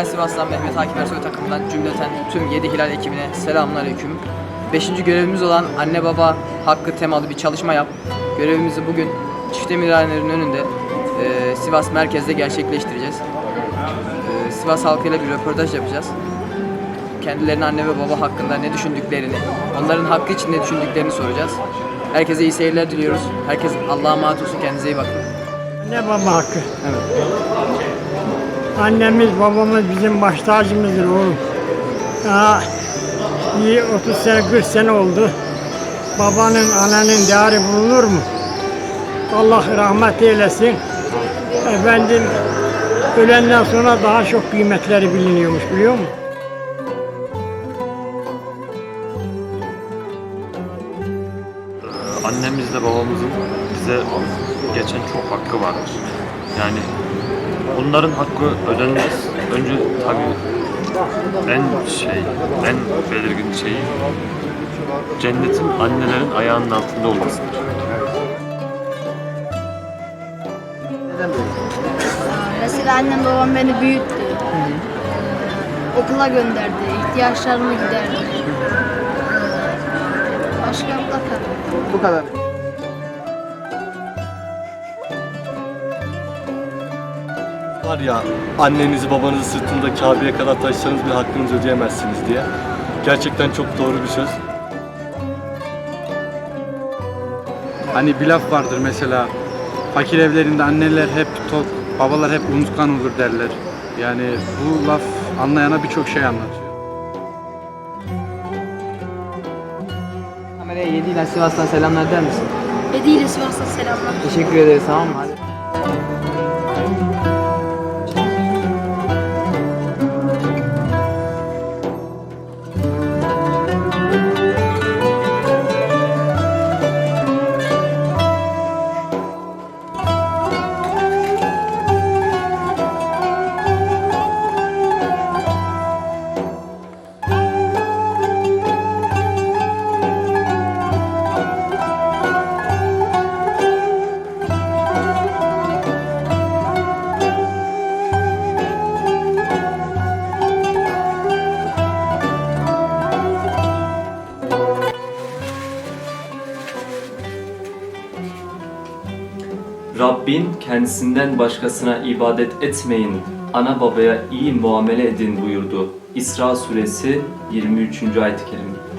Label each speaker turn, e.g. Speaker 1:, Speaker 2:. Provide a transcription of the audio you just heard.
Speaker 1: Sivas'tan Mehmet Akif Ersoy takımından cümleten tüm 7 Hilal ekibine selamünaleyküm. Beşinci görevimiz olan anne baba hakkı temalı bir çalışma yap. Görevimizi bugün çifte minarelerin önünde e, Sivas merkezde gerçekleştireceğiz. E, Sivas halkıyla bir röportaj yapacağız. Kendilerine anne ve baba hakkında ne düşündüklerini, onların hakkı için ne düşündüklerini soracağız. Herkese iyi seyirler diliyoruz. Herkes Allah'a emanet olsun. Kendinize iyi bakın.
Speaker 2: Anne baba hakkı. Annemiz babamız bizim baş tacımızdır oğlum. Daha iyi 30 sene 40 sene oldu. Babanın ananın değeri bulunur mu? Allah rahmet eylesin. Efendim ölenden sonra daha çok kıymetleri biliniyormuş biliyor musun?
Speaker 3: annemizle babamızın bize geçen çok hakkı vardır. Yani bunların hakkı ödenmez. Önce tabii en şey, en belirgin şey cennetin annelerin ayağının altında olmasıdır.
Speaker 4: Mesela annem babam beni büyüttü. Okula gönderdi, ihtiyaçlarımı giderdi. Başka mutlaka.
Speaker 1: Bu kadar.
Speaker 5: Var ya annenizi babanızı sırtında Kabe'ye kadar taşısanız bile hakkınızı ödeyemezsiniz diye. Gerçekten çok doğru bir söz.
Speaker 6: Hani bir laf vardır mesela fakir evlerinde anneler hep tok, babalar hep unutkan olur derler. Yani bu laf anlayana birçok şey anlatıyor.
Speaker 1: Kameraya 7 ile Sivas'tan selamlar der misin?
Speaker 4: Hedi ile Sivas'a selamlar.
Speaker 1: Teşekkür ederiz tamam mı? Hadi.
Speaker 7: Rabbin kendisinden başkasına ibadet etmeyin, ana babaya iyi muamele edin buyurdu. İsra suresi 23. ayet-i kerime.